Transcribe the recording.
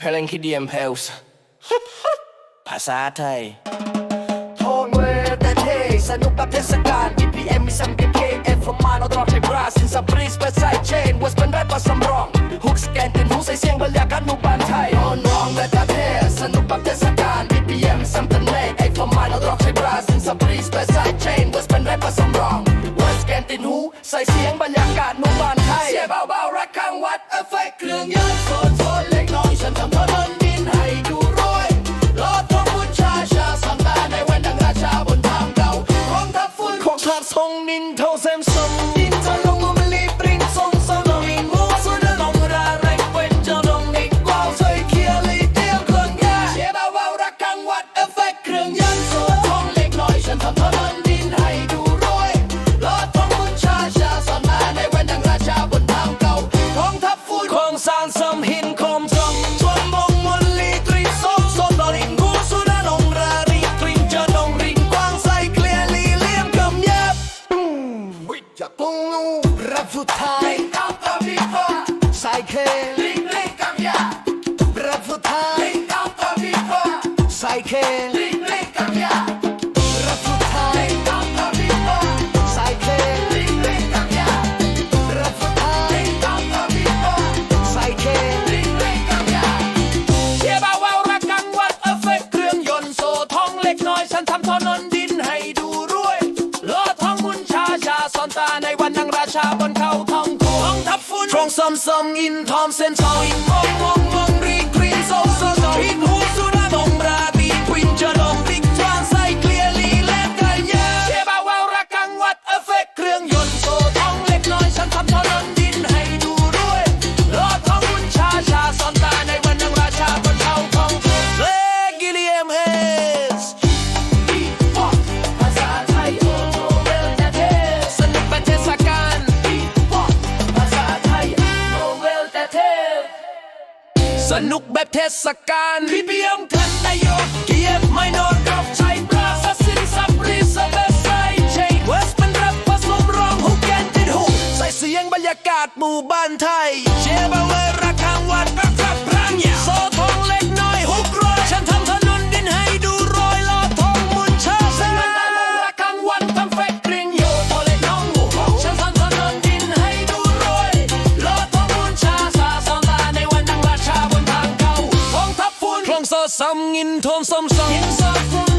p a l a n c i d i u m pals ภาษาไทยทองเวอแต่เทสนุกแบบเทศกาล B P M มีสัมกันเคเอฟมาเราดรอปใช้บราสินสับรีสเปซไซเชนเวสเป็นได้ปะสำรองฮุกสแกนตื่นหูใส่เสียงบรรยากาศนูบ้านไทยโทนรองและแต่เทสนุกแบบเทศกาล B P M สัมกันเลเอฟมาเราดรอปใช้บราสินสับรีสเปซไซเชนเวสเป็นได้ปะสำรองวอสแกนตื่นหูใส่เสียงบรรยากาศนูบ้านไทยเสียเบา 从年头，心。tutaj Cycle. Brat tutaj Cycle. some song in Thompson Town. Oh, oh, oh. สนุกแบบเทศกาลพี่เบียงท่านนายกเกียรไม่นอนกับชัยปราศสิริสัมรีสเบสไซเชนเวสเป็นรับผสมร้องฮูกแกนติดหูใส่เสียงบรรยากาศหมู่บ้านไทย เชียร์บาเลยระฆังวัดประ ซ้ำเงินทอนซ้ำซ้ำ